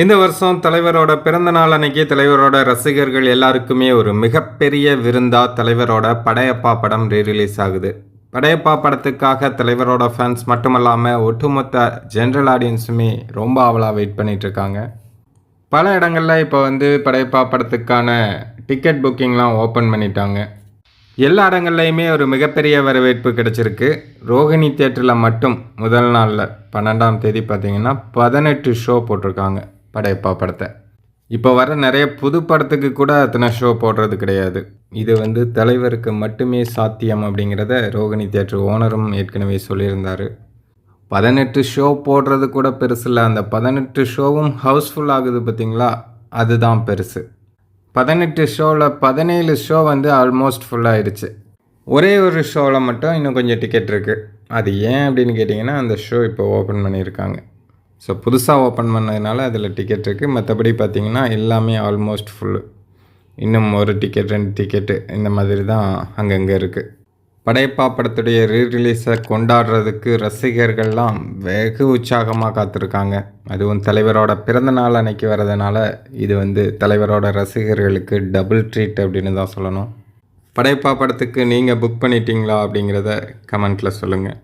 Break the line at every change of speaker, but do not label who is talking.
இந்த வருஷம் தலைவரோட பிறந்த நாள் அன்னைக்கு தலைவரோட ரசிகர்கள் எல்லாருக்குமே ஒரு மிகப்பெரிய விருந்தா தலைவரோட படையப்பா படம் ரீரிலீஸ் ஆகுது. படையப்பா படத்துக்காக தலைவரோட ஃபேன்ஸ் மட்டுமல்லாமல் ஒட்டுமொத்த ஜென்ரல் ஆடியன்ஸுமே ரொம்ப ஆவலாக வெயிட் பண்ணிட்டு இருக்காங்க பல இடங்களில் இப்போ வந்து படையப்பா படத்துக்கான டிக்கெட் புக்கிங்லாம் ஓப்பன் பண்ணிட்டாங்க. எல்லா இடங்கள்லையுமே ஒரு மிகப்பெரிய வரவேற்பு கிடச்சிருக்கு. ரோகிணி தேட்டரில் மட்டும் முதல் நாளில் பன்னெண்டாம் தேதி பார்த்தீங்கன்னா பதினெட்டு ஷோ போட்டிருக்காங்க. படையப்பா படத்தை. இப்போ வர நிறைய புது படத்துக்கு கூட அத்தனை ஷோ போடுறது கிடையாது. இது வந்து தலைவருக்கு மட்டுமே சாத்தியம் அப்படிங்கிறத ரோகிணி தேட்டர் ஓனரும் ஏற்கனவே சொல்லியிருந்தார். பதினெட்டு ஷோ போடுறது கூட பெருசு இல்லை. அந்த பதினெட்டு ஷோவும் ஹவுஸ்ஃபுல் ஆகுது பார்த்தீங்களா அதுதான் பெருசு. பதினெட்டு ஷோவில் பதினேழு ஷோ வந்து ஆல்மோஸ்ட் ஃபுல்லாகிடுச்சு ஒரே ஒரு ஷோவில் மட்டும் இன்னும் கொஞ்சம் டிக்கெட் இருக்குது அது ஏன் அப்படின்னு கேட்டிங்கன்னா அந்த ஷோ இப்போ ஓப்பன் பண்ணியிருக்காங்க. ஸோ புதுசாக ஓப்பன் பண்ணதுனால அதில் டிக்கெட் இருக்குது மற்றபடி பார்த்திங்கன்னா எல்லாமே ஆல்மோஸ்ட் ஃபுல்லு இன்னும் ஒரு டிக்கெட் ரெண்டு டிக்கெட்டு இந்த மாதிரி தான் அங்கங்கே இருக்குது படையப்பா படத்துடைய ரீரிலீஸை கொண்டாடுறதுக்கு ரசிகர்கள்லாம் வெகு உற்சாகமாக காத்திருக்காங்க. அதுவும் தலைவரோட பிறந்த நாள் அன்னைக்கு வர்றதுனால இது வந்து தலைவரோட ரசிகர்களுக்கு டபுள் ட்ரீட் அப்படின்னு தான் சொல்லணும். படையப்பா படத்துக்கு நீங்கள் புக் பண்ணிட்டீங்களா அப்படிங்கிறத கமெண்ட்டில் சொல்லுங்கள்